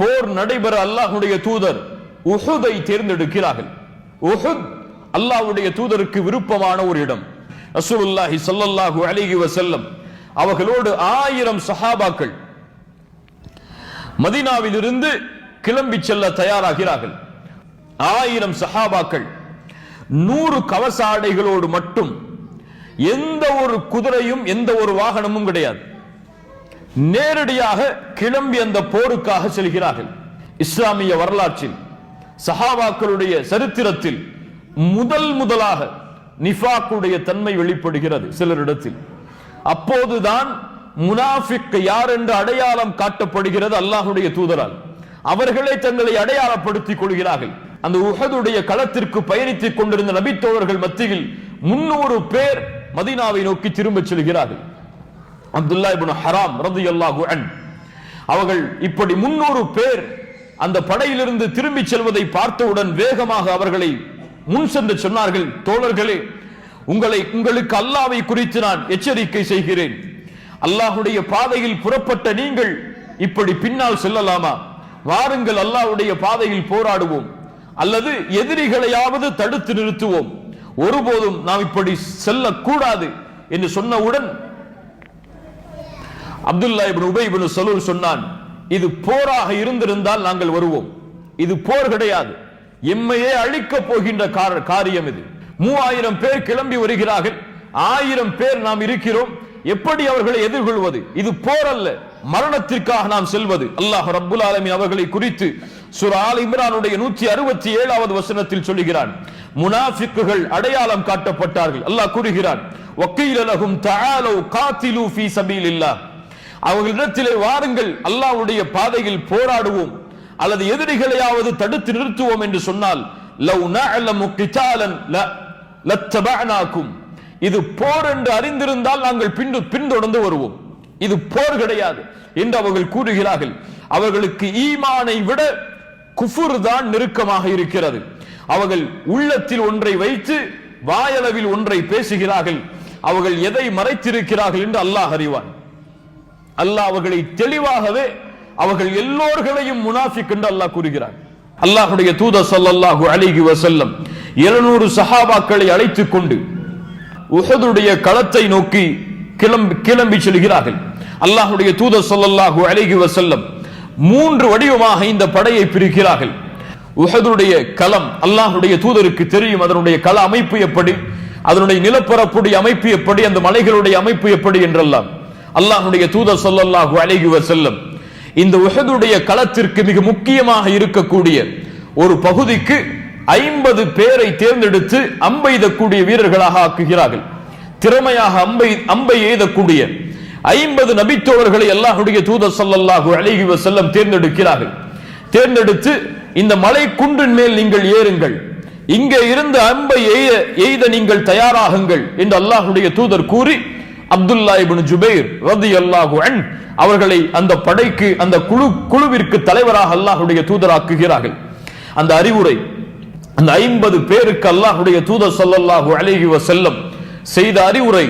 போர் நடைபெற அல்லாஹுடைய தூதர் உஹுதை தேர்ந்தெடுக்கிறார்கள். உஹுத் அல்லாஹ்வுடைய தூதருக்கு விருப்பமான ஒரு இடம். ரசூலுல்லாஹி ஸல்லல்லாஹு அலைஹி வஸல்லம் அவர்களோடு ஆயிரம் சஹாபாக்கள் மதீனாவிலிருந்து கிளம்பி செல்ல தயாராகிறார்கள். ஆயிரம் சஹாபாக்கள் நூறு கவச ஆடைகளோடு மட்டும் எந்த ஒரு குதிரையும் எந்த ஒரு வாகனமும் கிடையாது. நேரடியாக கிளம்பி அந்த போருக்காக செல்கிறார்கள். இஸ்லாமிய வரலாற்றில் சஹாபாக்களுடைய சரித்திரத்தில் முதல் முதலாக நிஃபாக்குடைய தன்மை வெளிப்படுகிறது சிலரிடத்தில். அப்போதுதான் முனாஃபிக் யார் என்று அடையாளம் காட்டப்படுகிறது அல்லாஹுடைய தூதரால். அவர்களே தங்களை அடையாளப்படுத்திக் கொள்கிறார்கள். அந்த உஹதுடைய களத்திற்கு பயணித்துக் கொண்டிருந்த நபித்தோழர்கள் மத்தியில் முன்னூறு பேர் மதீனாவை நோக்கி திரும்பச் செல்கிறார்கள். அப்துல்லா இப்னு ஹராம் ரலியல்லாஹு அன். அவர்கள் இப்படி முன்னூறு பேர் அந்த படையிலிருந்து திரும்பி செல்வதை பார்த்தவுடன் வேகமாக அவர்களை முன் சென்று சொன்னார்கள் தோழர்களே உங்களை உங்களுக்கு அல்லாவை குறித்து நான் எச்சரிக்கை செய்கிறேன். அல்லாஹுடைய பாதையில் புறப்பட்ட நீங்கள் இப்படி பின்னால் செல்லலாமா? வாருங்கள் அல்லாஹுடைய பாதையில் போராடுவோம். அல்லது எதிரிகளையாவது தடுத்து நிறுத்துவோம். ஒருபோதும் நாம் இப்படி செல்லக்கூடாது என்று சொன்னவுடன் Abdullah ibn Ubay ibn Salul சொன்னான் இது போராக இருந்திருந்தால் நாங்கள் வருவோம். இது போர் கிடையாது. எம்மையே அழிக்கப் போகின்ற கார- காரியம் இது. மூவாயிரம் பேர் கிளம்பி வருகிறார்கள். ஆயிரம் பேர் நாம் இருக்கிறோம். எப்படி அவர்களை எதிர்கொள்வது? இது போர் அல்ல. மரணத்திற்காக நாம் செல்வது. அல்லாஹ் ரப்புல் ஆலமீன் அவர்களை குறித்து சுரால் ஆல் இம்ரானுடைய நூத்தி அறுபத்தி ஏழாவது வசனத்தில் சொல்லுகிறான். முனாஃபிக்குகள் அடையாளம் காட்டப்பட்டார்கள். அல்லாஹ் கூறுகிறான் வக்கீல லஹும் தஆலு காத்திலு ஃபீ சபீலில்லாஹ். அவர்களிடத்திலே வாருங்கள் அல்லாஹ்வுடைய பாதையில் போராடுவோம். அல்லது எதிரிகளையாவது தடுத்து நிறுத்துவோம் என்று சொன்னால் லவ் நஅலமு கிதாலன் ல லத்தபஅனாக்கும் இது போர் என்று அறிந்திருந்தால் நாங்கள் பின் பின்தொடர்ந்து வருவோம். இது போர் கிடையாது என்று அவர்கள் கூறுகிறார்கள். அவர்களுக்கு ஈமானை விட குஃபுர் தான் நெருக்கமாக இருக்கிறது. அவர்கள் உள்ளத்தில் ஒன்றை வைத்து வாயளவில் ஒன்றை பேசுகிறார்கள். அவர்கள் எதை மறைத்திருக்கிறார்கள் என்று அல்லாஹ் அறிவான். அல்லாஹ் அவர்களை தெளிவாகவே அவர்கள் எல்லோர்களையும் முனாஃபிக் என்று அல்லாஹ் கூறுகிறார் அல்லாஹுடைய தூத சல்லாஹு அலைஹி வஸல்லம் 700 சஹாபாக்களை அழைத்துக் கொண்டு உஹதுடைய களத்தை நோக்கி கிளம்பி கிளம்பி செல்கிறார்கள். அல்லாஹுடைய தூத ஸல்லல்லாஹு அலைஹி வசல்லம் மூன்று வடிவமாக இந்த படையை பிரிக்கிறார்கள். உஹதுடைய களம் அல்லாஹுடைய தூதருக்கு தெரியும் அதனுடைய கள அமைப்பு எப்படி அதனுடைய நிலப்பரப்புடைய அமைப்பு எப்படி அந்த மலைகளுடைய அமைப்பு எப்படி என்றெல்லாம். அல்லாஹுடைய தூதர் சொல்லல்லாஹு அலைஹி செல்லும் இந்த உஹதுடைய களத்திற்கு மிக முக்கியமாக இருக்கக்கூடிய ஒரு பகுதிக்கு ஐம்பது பேரை தேர்ந்தெடுத்து அம்பை எய்தக்கூடிய வீரர்களாக ஆக்குகிறார்கள். திறமையாக அம்பை அம்பை எய்தக்கூடிய ஐம்பது நபித்தோழர்களை அல்லாஹுடைய தூதர் சொல்லல்லாஹு அழகி செல்லம் தேர்ந்தெடுக்கிறார்கள். தேர்ந்தெடுத்து இந்த மலை குன்றின் மேல் நீங்கள் ஏறுங்கள். இங்கே இருந்து அம்பை எய்த நீங்கள் தயாராகுங்கள் என்று அல்லாஹுடைய தூதர் கூறி அப்துல்லா இபின் ஜுபைர் ரலியல்லாஹு அன் அவர்களை அந்த படைக்கு அந்த குழு குழுவிற்கு தலைவராக அல்லாஹுடைய தூதராக்குகிறார்கள். அந்த அறிவுரை அந்த ஐம்பது பேருக்கு அல்லாஹுடைய தூதர் சொல்லல்லாஹு அழகி செல்லம் செய்த அறிவுரை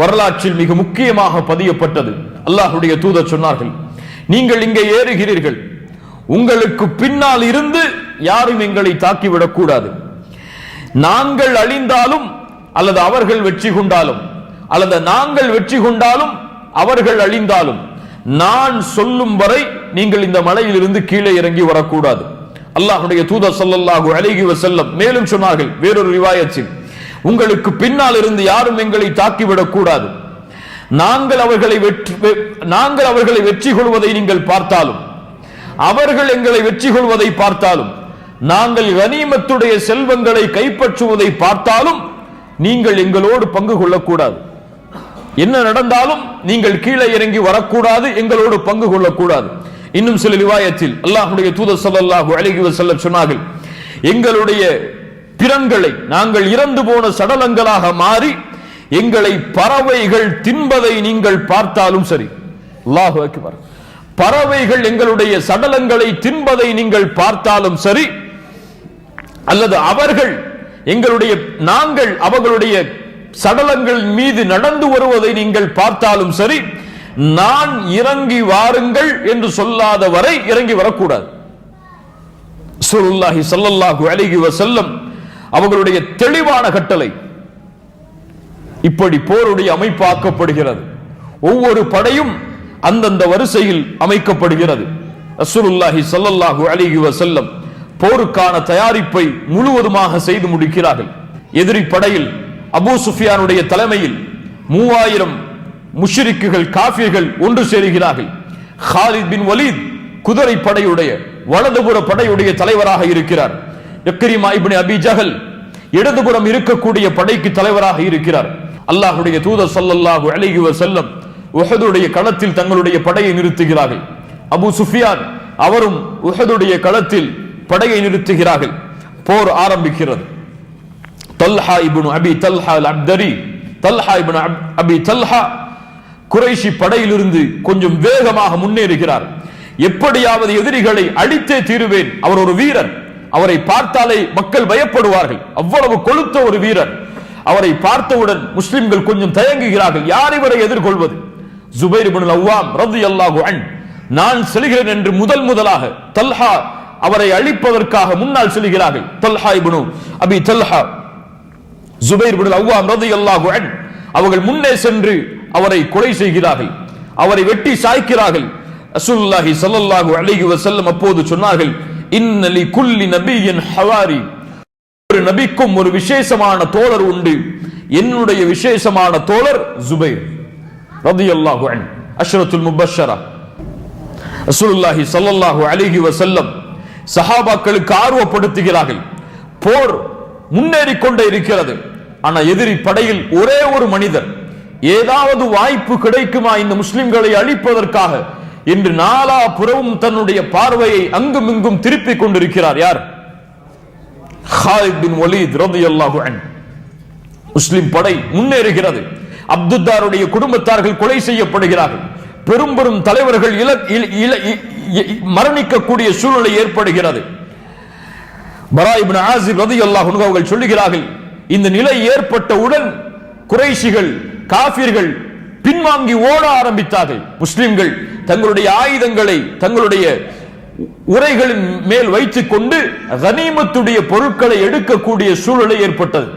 வரலாற்றில் மிக முக்கியமாக பதியப்பட்டது. அல்லாஹுடைய தூதர் சொன்னார்கள் நீங்கள் இங்கே ஏறுகிறீர்கள். உங்களுக்கு பின்னால் இருந்து யாரும் எங்களை தாக்கிவிடக் கூடாது நாங்கள் அழிந்தாலும் அல்லது அவர்கள் வெற்றி கொண்டாலும் அல்லது நாங்கள் வெற்றி கொண்டாலும் அவர்கள் அழிந்தாலும் நான் சொல்லும் வரை நீங்கள் இந்த மலையிலிருந்து கீழே இறங்கி வரக்கூடாது. அல்லாஹுடைய தூத ஸல்லல்லாஹு அழகி செல்லம் மேலும் சொன்னார்கள் வேறொரு ரிவாயத்தில் உங்களுக்கு பின்னால் இருந்து யாரும் எங்களை தாக்கிவிடக் கூடாது நாங்கள் அவர்களை வெற்றி வெ- நாங்கள் அவர்களை வெற்றி கொள்வதை நீங்கள் பார்த்தாலும் அவர்கள் எங்களை வெற்றி கொள்வதை பார்த்தாலும் நாங்கள் கனிமத்துடைய செல்வங்களை கைப்பற்றுவதை பார்த்தாலும் நீங்கள் எங்களோடு பங்கு கொள்ளக்கூடாது. என்ன நடந்தாலும் நீங்கள் கீழே இறங்கி வரக்கூடாது எங்களோடு பங்கு கொள்ளக்கூடாது. இன்னும் சில ரிவாயத்தில் அல்லாஹுடைய தூதர் ஸல்லல்லாஹு அழகி செல்ல சொன்னார்கள் எங்களுடைய திறன்களை நாங்கள் இறந்து போன சடலங்களாக மாறி எங்களை பறவைகள் தின்பதை நீங்கள் பார்த்தாலும் சரி. அல்லாஹு அக்பர். பறவைகள் எங்களுடைய சடலங்களை தின்பதை நீங்கள் பார்த்தாலும் சரி அல்லது அவர்கள் எங்களுடைய நாங்கள் அவர்களுடைய சடலங்கள் மீது நடந்து வருவதை நீங்கள் பார்த்தாலும் சரி நான் இறங்கி வாருங்கள் என்று சொல்லாத வரை இறங்கி வரக்கூடாது. ரசூலுல்லாஹி சல்லல்லாஹு அலைஹி வசல்லம் அவர்களுடைய தெளிவான கட்டளை இப்படி போருடைய அமைப்பு ஆக்கப்படுகிறது ஒவ்வொரு படையும் அந்தந்த வரிசையில் அமைக்கப்படுகிறது. ரசூலுல்லாஹி சல்லல்லாஹு அலிஹி வசல்லம் போருக்கான தயாரிப்பை முழுவதுமாக செய்து முடிக்கிறார்கள். எதிரி படையில் அபு சுஃபியானுடைய தலைமையில் மூவாயிரம் முஷ்ரிக்குகள் காஃபியர்கள் ஒன்று சேருகிறார்கள். ஹாலித் பின் வலீத் குதிரை படையுடைய வலதுபுற படையுடைய தலைவராக இருக்கிறார். எக்கரிமா இப்னு அபி ஜஹல் இடதுபுறம் இருக்கக்கூடிய படைக்கு தலைவராக இருக்கிறார். அல்லாஹுடைய தூதர் சல்லல்லாஹு அலைஹி வஸல்லம் உஹதுடைய களத்தில் தங்களுடைய படையை நிறுத்துகிறார்கள். அபு சுஃபியான் அவரும் உஹதுடைய களத்தில் படையை நிறுத்துகிறார்கள். போர் ஆரம்பிக்கிறது. Talha ibn Abi Talha al Abdari Talha ibn Abi Talha Quraishi படையிலிருந்து கொஞ்சம் வேகமாக முன்னேறுகிறார். எப்படியாவது எதிரிகளை அழித்தே தீருவேன். அவர் ஒரு வீரர். அவரை பார்த்தாலே மக்கள் பயப்படுவார்கள். அவ்வளவு கொழுத்த ஒரு வீரர். அவரை பார்த்தவுடன் முஸ்லிம்கள் கொஞ்சம் தயங்குகிறார்கள். யார் இவரை எதிர்கொள்வது? ஜுபைர் இப்னு அவ்வாம் அல்லாஹு அன். நான் செல்கிறேன் என்று முதல் முதலாக தல்ஹா அவரை அழிப்பதற்காக முன்னால் செல்கிறார்கள். தல்ஹா இபனு அபி தல்ஹா. ஜுபைர் பின் அவ்வாம் ரலியல்லாஹு அன் அவர்கள் முன்னே சென்று அவரை கொலை செய்கிறார்கள். அவரை வெட்டி சாய்க்கிறார்கள். ரசூலுல்லாஹி ஸல்லல்லாஹு அலைஹி வஸல்லம் அப்போது சொன்னார்கள் இன்னலி குல்லி நபியின் ஹவாரி. ஒரு நபிக்கும் ஒரு விசேஷமான தோழர் உண்டு. என்னுடைய விசேஷமான தோழர் ஜுபைர் ரலியல்லாஹு அன் அஷ்ரத்துல் முபஷரா. ரசூலுல்லாஹி ஸல்லல்லாஹு அலைஹி வஸல்லம் சஹாபாக்களுக்கு ஆர்வப்படுத்துகிறார்கள். போர் முன்னேறிக் கொண்டே இருக்கிறது. ஆனா எதிரி படையில் ஒரே ஒரு மனிதர் ஏதாவது வாய்ப்பு கிடைக்குமா இந்த முஸ்லிம்களை அழிப்பதற்காக? என்று நாலா புறவும் தன்னுடைய பார்வையை அங்கும் இங்கும் திருப்பிக் கொண்டிருக்கிறார் யார்? ஹாலித் பின் வலீத் ரலியல்லாஹு முஸ்லிம் படை முன்னேறுகிறது அப்துத்தாருடைய குடும்பத்தார்கள் கொலை செய்யப்படுகிறார்கள் பெரும் பெரும் தலைவர்கள் இல- இ- மரணிக்கக்கூடிய சூழ்நிலை ஏற்படுகிறது பரா ஆசிப் அவர்கள் சொல்லுகிறார்கள் இந்த நிலை ஏற்பட்டவுடன் குறைஷிகள் காபிர்கள் பின்வாங்கி ஓட ஆரம்பித்தார்கள். முஸ்லிம்கள் தங்களுடைய ஆயுதங்களை தங்களுடைய உரைகளின் மேல் வைத்துக் கொண்டு கனிமத்துடைய பொருட்களை எடுக்கக்கூடிய சூழ்நிலை ஏற்பட்டது.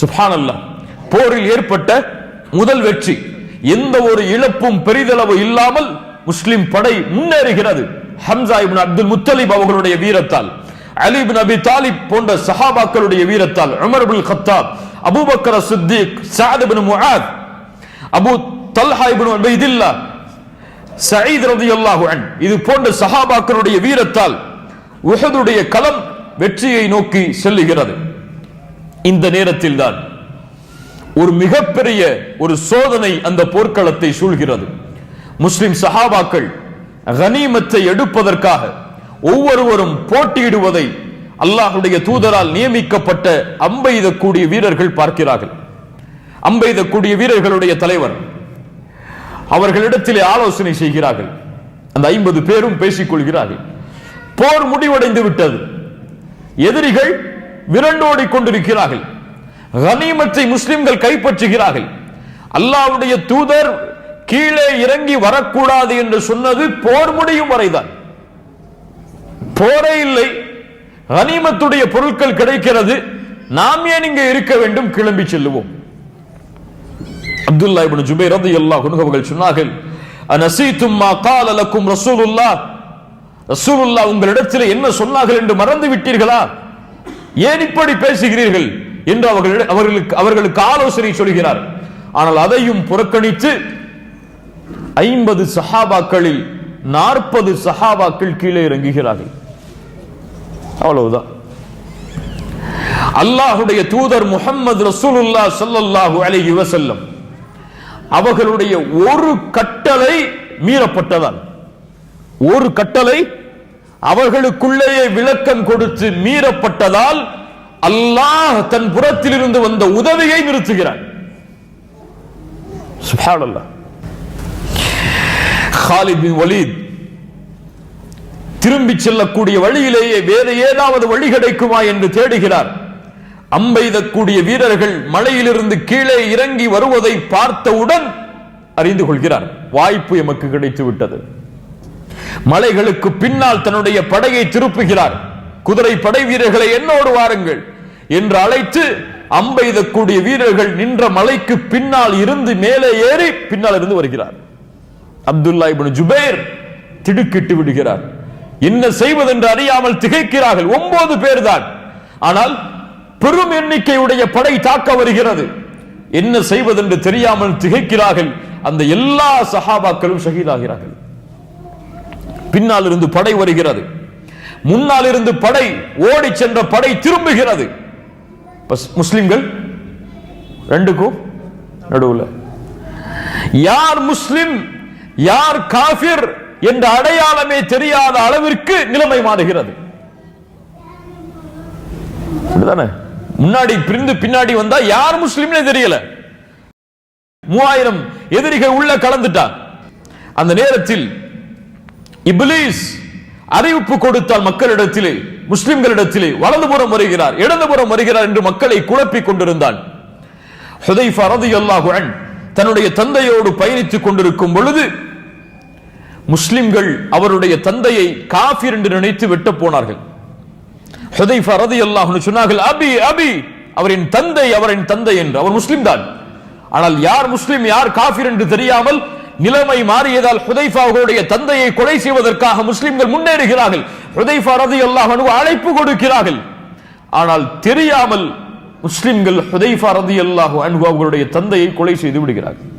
சுப்ஹானல்லாஹ். போரில் ஏற்பட்ட முதல் வெற்றி. எந்த ஒரு இழப்பும் பெரிதளவு இல்லாமல் முஸ்லிம் படை முன்னேறுகிறது. ஹம்சா இப்னு அப்துல் முத்தலிப் அவர்களுடைய வீரத்தால். அலி இப்னு அபி தாலிப் போன்ற சஹாபாக்களுடைய வீரத்தால் Umar bin Khattab Abu Bakr Siddiq Saad bin Muadh Abu Talha ibn Ubaidillah Saeed ரலியல்லாஹு அன். இது போன்ற சஹாபாக்களுடைய வீரத்தால் உஹதுடைய களம் வெற்றியை நோக்கி செல்லுகிறது. இந்த நேரத்தில் தான் ஒரு மிகப்பெரிய ஒரு சோதனை அந்த போர்க்களத்தை சூழ்கிறது. முஸ்லிம் சஹாபாக்கள் கனிமத்தை எடுப்பதற்காக ஒவ்வொருவரும் போட்டியிடுவதை அல்லாஹ்வுடைய தூதரால் நியமிக்கப்பட்ட அம்பெய்தக்கூடிய வீரர்கள் பார்க்கிறார்கள். அம்பெய்தக்கூடிய வீரர்களுடைய தலைவர் அவர்களிடத்திலே ஆலோசனை செய்கிறார்கள். அந்த ஐம்பது பேரும் பேசிக் கொள்கிறார்கள் போர் முடிவடைந்து விட்டது. எதிரிகள் விரண்டோடி கொண்டிருக்கிறார்கள். கனிமத்தை முஸ்லிம்கள் கைப்பற்றுகிறார்கள். அல்லாவுடைய தூதர் கீழே இறங்கி வரக்கூடாது என்று சொன்னது போர் முடியும் வரைதான். போரே இல்லை. கனிமத்துடைய பொருட்கள் கிடைக்கிறது. நாம் ஏன் இங்கே இருக்க வேண்டும்? கிளம்பி செல்லுவோம். அப்துல்லா இப்னு ஜுபைர் ரதி அல்லா குனுகவர்கள் சொன்னார்கள் அனசீதும் மா கால லக்கும் ரசூலுல்லா ரசூலுல்லா உங்களிடத்தில் என்ன சொன்னார்கள் என்று மறந்து விட்டீர்களா? ஏன் இப்படி பேசுகிறீர்கள்? என்று அவர்கள் அவர்களுக்கு அவர்களுக்கு ஆலோசனை சொல்கிறார். ஆனால் அதையும் புறக்கணித்து ஐம்பது சஹாபாக்களில் நாற்பது சஹாபாக்கள் கீழே இறங்குகிறார்கள். அவ்வளவுதான். அல்லாஹுடைய தூதர் முகமது ரசூலுல்லா சல்லல்லாஹு அலைஹி வசல்லம் அவர்களுடைய ஒரு கட்டளை மீறப்பட்டதால் ஒரு கட்டளை அவர்களுக்குள்ளேயே விளக்கம் கொடுத்து மீறப்பட்டதால் அல்லாஹ் தன் புறத்திலிருந்து வந்த உதவியை நிறுத்துகிறான். சுப்ஹானல்லாஹ். ஹாலித் வலீத் திரும்பி செல்லக்கூடிய வழியிலேயே வேறு ஏதாவது வழி கிடைக்குமா என்று தேடுகிறார். அம்பெய்தக்கூடிய வீரர்கள் மலையிலிருந்து கீழே இறங்கி வருவதை பார்த்தவுடன் அறிந்து கொள்கிறார். வாய்ப்பு எமக்கு கிடைத்து விட்டது மலைகளுக்கு பின்னால் தன்னுடைய படையை திருப்புகிறார். குதிரை படை வீரர்களை என்னோடு வாருங்கள் என்று அழைத்து அம்பெய்தக்கூடிய வீரர்கள் நின்ற மலைக்கு பின்னால் இருந்து மேலே ஏறி பின்னால் இருந்து வருகிறார். அப்துல்லா இபின் ஜுபேர் திடுக்கிட்டு விடுகிறார். என்ன செய்வதென்று அறியாமல் திகைக்கிறார்கள். ஒன்பது பேர் தான் ஆனால் பெரும் எண்ணிக்கையுடைய படை தாக்க வருகிறது. என்ன செய்வதென்று தெரியாமல் திகைக்கிறார்கள். அந்த எல்லா சஹாபாக்களும் ஷஹீதாகிறார்கள். பின்னால் இருந்து படை வருகிறது. முன்னால் இருந்து படை ஓடி சென்ற படை திரும்புகிறது. பஸ் முஸ்லிம்கள்? ரெண்டுக்கும் நடுவுல. யார் முஸ்லிம்? யார் காபிர் என்ற அடையாளமே தெரியாத அளவிற்கு நிலைமை மாறுகிறது. முன்னாடி பிரிந்து பின்னாடி வந்தா யார் முஸ்லிம்னே தெரியல. மூவாயிரம் எதிரிகள் உள்ள கலந்துட்டார் அந்த நேரத்தில் இப்லீஸ் அறிவிப்பு கொடுத்தால் மக்களிடத்திலே முஸ்லிம்களிடத்திலே வலதுபுறம் வருகிறார் இடதுபுறம் வருகிறார் என்று மக்களை குழப்பிக் கொண்டிருந்தான். தன்னுடைய தந்தையோடு பயணித்துக் கொண்டிருக்கும் பொழுது முஸ்லிம்கள் அவருடைய தந்தையை காஃபிர் என்று நினைத்து வெட்டப் போனார்கள். ஹுதைஃபா ரதி அல்லாஹ்னு சொன்னார்கள் அபி அபி அவரின் தந்தை அவரின் தந்தை என்று. அவர் முஸ்லிம் தான். ஆனால் யார் முஸ்லிம் யார் காஃபிர் என்று தெரியாமல் நிலைமை மாறியதால் ஹுதைஃபாவுடைய தந்தையை கொலை செய்வதற்காக முஸ்லிம்கள் முன்னேறுகிறார்கள். ஹுதைஃபா ரதி அன்ஹு அழைப்பு கொடுக்கிறார்கள். ஆனால் தெரியாமல் முஸ்லிம்கள் ஹுதைஃபா அல்லாஹ் அனுபவம் அவர்களுடைய தந்தையை கொலை செய்து விடுகிறார்கள்.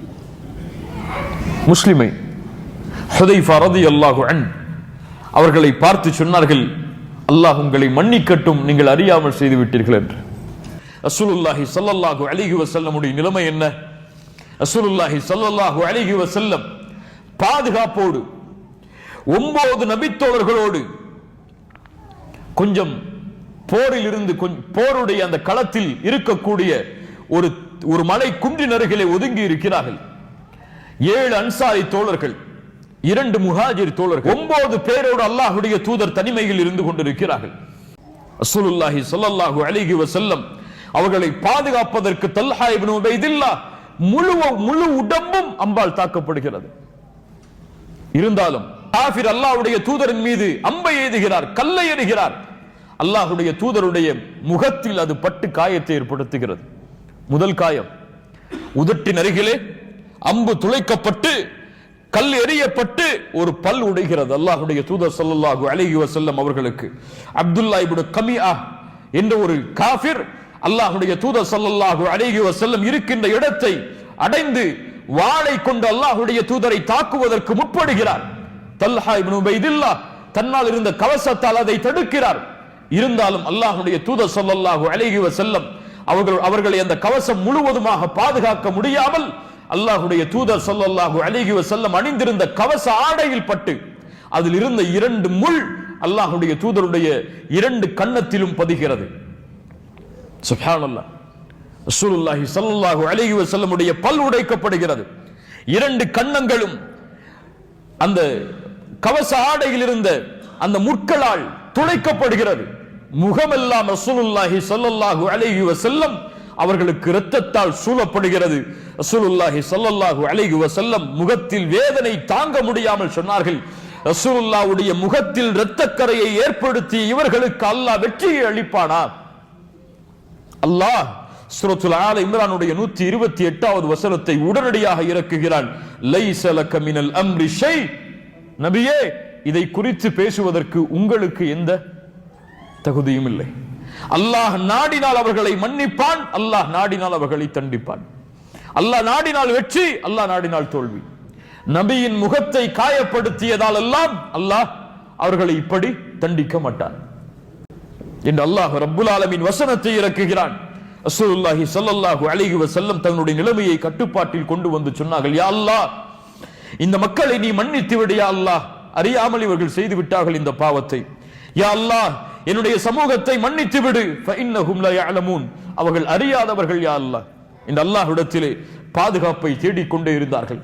முஸ்லிமை ஹுதைஃபா ரலியல்லாஹு அன். அவர்களை பார்த்து சொன்னார்கள் அல்லாஹ் உங்களை மன்னிக்கட்டும் நீங்கள் அறியாமல் செய்து விட்டீர்கள் என்று. அசுலுல்லாஹி சல்லல்லாஹு அலிஹி வசல்லமுடைய நிலைமை என்ன? அசுலுல்லாஹி சல்லல்லாஹு அலிஹி வசல்லம் பாதுகாப்போடு ஒன்பது நபித்தோழர்களோடு கொஞ்சம் போரில் இருந்து கொஞ்சம் போருடைய அந்த களத்தில் இருக்கக்கூடிய ஒரு ஒரு மலை குன்றின் அருகிலே ஒதுங்கி இருக்கிறார்கள். ஏழு அன்சாரி தோழர்கள் இரண்டு முஹாஜிர் தோழர்கள் ஒன்பது பேரோடு அல்லாஹ்வுடைய தூதர் தனிமையில் இருந்து கொண்டிருக்கிறார்கள். ரசூலுல்லாஹி ஸல்லல்லாஹு அலைஹி வஸல்லம் அவர்களை பாதுகாப்பதற்கு தல்ஹா இப்னு உபைதில்லா முழு முழு உடம்பும் அம்பால் தாக்கப்படுகிறது. இருந்தாலும் காஃபிர் அல்லாஹ்வுடைய தூதரின் மீது அம்பை எய்துகிறார் கல்லை எறிகிறார் அல்லாஹ்வுடைய தூதருடைய முகத்தில் அது பட்டு காயத்தை ஏற்படுத்துகிறது. முதல் காயம் உதட்டின் அருகிலே அம்பு துளைக்கப்பட்டு கல் எறியப்பட்டு ஒரு பல் உடைகிறது அல்லாஹுடைய தூதர் சல்லாஹு அலைஹி வசல்லம் அவர்களுக்கு. அப்துல்லா இப்னு கமியா என்ற ஒரு காஃபிர் அல்லாஹுடைய தூதர் சல்லாஹு அலைஹி வசல்லம் இருக்கின்ற இடத்தை அடைந்து வாளை கொண்டு அல்லாஹ்வுடைய தூதரை தாக்குவதற்கு முற்படுகிறார். தல்ஹா இப்னு உபைதில்லா தன்னால் இருந்த கவசத்தால் அதை தடுக்கிறார். இருந்தாலும் அல்லாஹுடைய தூதர் சல்லாஹு அலைஹி வசல்லம் அவர்கள் அவர்களை அந்த கவசம் முழுவதுமாக பாதுகாக்க முடியாமல் அல்லாஹுடைய தூதர் சொல்லல்லாஹு அழகி செல்லம் அணிந்திருந்த கவச ஆடையில் பட்டு அதில் இருந்த இரண்டு முள் அல்லாஹுடைய தூதருடைய இரண்டு கன்னத்திலும் பதிகிறது. சுப்ஹானல்லாஹ். ரசூலுல்லாஹி ஸல்லல்லாஹு செல்லமுடைய பல் உடைக்கப்படுகிறது. இரண்டு கன்னங்களும் அந்த கவச ஆடையில் இருந்த அந்த முட்களால் துளைக்கப்படுகிறது முகமெல்லாம் ரசூலுல்லாஹி ஸல்லல்லாஹு அலைஹி செல்லம் அவர்களுக்கு இரத்தத்தால் சூழப்படுகிறது. ரசூலுல்லாஹி சல்லல்லாஹு அலைஹி வஸல்லம் முகத்தில் வேதனை தாங்க முடியாமல் சொன்னார்கள். ரசூலுல்லாஹ்வுடைய முகத்தில் இரத்தக்கரையை ஏற்படுத்தி இவர்களுக்கு அல்லாஹ் வெற்றியை அளிப்பானா? அல்லாஹ் சூரத்துல் ஆல இம்ரானுடைய நூத்தி இருபத்தி எட்டாவது வசனத்தை உடனடியாக இறக்குகிறான். லைஸ மினல் அம்ரி ஷை. நபியே இதை குறித்து பேசுவதற்கு உங்களுக்கு எந்த தகுதியும் இல்லை. அல்லாஹ் நாடினால் அவர்களை மன்னிப்பான் அல்லாஹ் நாடினால் அவர்களை தண்டிப்பான். அல்லாஹ் நாடினால் வெற்றி அல்லாஹ் நாடினால் தோல்வி. நபியின் முகத்தை காயப்படுத்தியதால் எல்லாம் அல்லாஹ் அவர்களை இப்படி தண்டிக்க மாட்டான். என்று அல்லாஹ் ரப்புல் ஆலமின் வசனத்தை இறக்குகிறான். ரசூலுல்லாஹி ஸல்லல்லாஹு அலைஹி செல்லம் தன்னுடைய நிலைமையை கட்டுப்பாட்டில் கொண்டு வந்து சொன்னார்கள் யா அல்லாஹ் இந்த மக்களை நீ மன்னித்து விடு யா அல்லாஹ். அறியாமல் இவர்கள் செய்து விட்டார்கள் இந்த பாவத்தை. யா அல்லாஹ் என்னுடைய சமூகத்தை மன்னித்து விடு. அவர்கள் அறியாதவர்கள் யா அல்லாஹ். இந்த அல்லாஹ்விடத்திலே பாதுகாப்பை தேடிக்கொண்டே இருந்தார்கள்.